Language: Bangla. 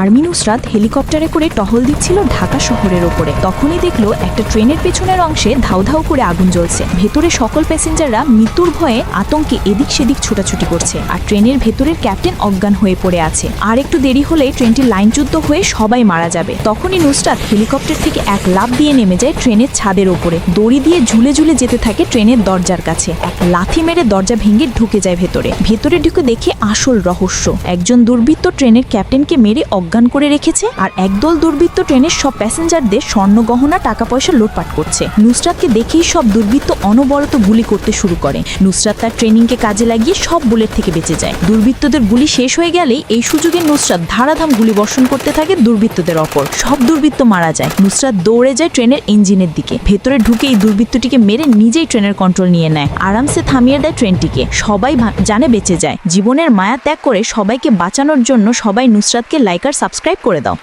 আর্মি নুসরাত হেলিকপ্টারে করে টহল দিচ্ছিল ঢাকা শহরের ওপরে। তখনই দেখল একটা ট্রেনের পেছনের অংশে ধাউ ধাউ করে আগুন জ্বলছে। ভেতরে সকল প্যাসেঞ্জাররা মৃত্যুর ভয়ে আতঙ্কে এদিক সেদিক ছোটাছুটি করছে আর ট্রেনের ভেতরের ক্যাপ্টেন অজ্ঞান হয়ে পড়ে আছে। আর একটু দেরি হলে ট্রেনটি লাইনচ্যুত হয়ে সবাই মারা যাবে। তখনই নুসরাত হেলিকপ্টার থেকে এক লাফ দিয়ে নেমে যায় ট্রেনের ছাদের ওপরে। দড়ি দিয়ে ঝুলে ঝুলে যেতে থাকে ট্রেনের দরজার কাছে। এক লাথি মেরে দরজা ভেঙে ঢুকে যায় ভেতরে। ভেতরে ঢুকে দেখে আসল রহস্য। একজন দুর্বৃত্ত ট্রেনের ক্যাপ্টেনকে মেরে অজ্ঞান করে রেখেছে আর একদল দুর্বৃত্ত ট্রেনের সব প্যাসেঞ্জারদের স্বর্ণ গহনা টাকা পয়সা লুটপাট করছে। নুসরাতকে দেখেই সব দুর্বৃত্ত অনবরত গুলি করতে শুরু করে। নুসরাত তার ট্রেনিংকে কাজে লাগিয়ে সব বুলেট থেকে বেঁচে যায়। দুর্বৃত্তদের গুলি শেষ হয়ে গেলেই এই সুযোগে নুসরাত ধারাধাম গুলি বর্ষণ করতে থাকে দুর্বৃত্তদের অপর সব দুর্বৃত্ত মারা যায়। নুসরাত দৌড়ে যায় ট্রেনের ইঞ্জিনের দিকে। ভেতরে ঢুকে এই দুর্বৃত্তটিকে মেরে নিজেই ট্রেনের কন্ট্রোল নিয়ে নেয়। আরামসে থামিয়ে দেয় ট্রেনটিকে। সবাই জানে বেঁচে যায়। জীবনের মায়া ত্যাগ করে সবাইকে বাঁচানোর জন্য সবাই নুসরাতকে লাইক আর সাবস্ক্রাইব করে দাও।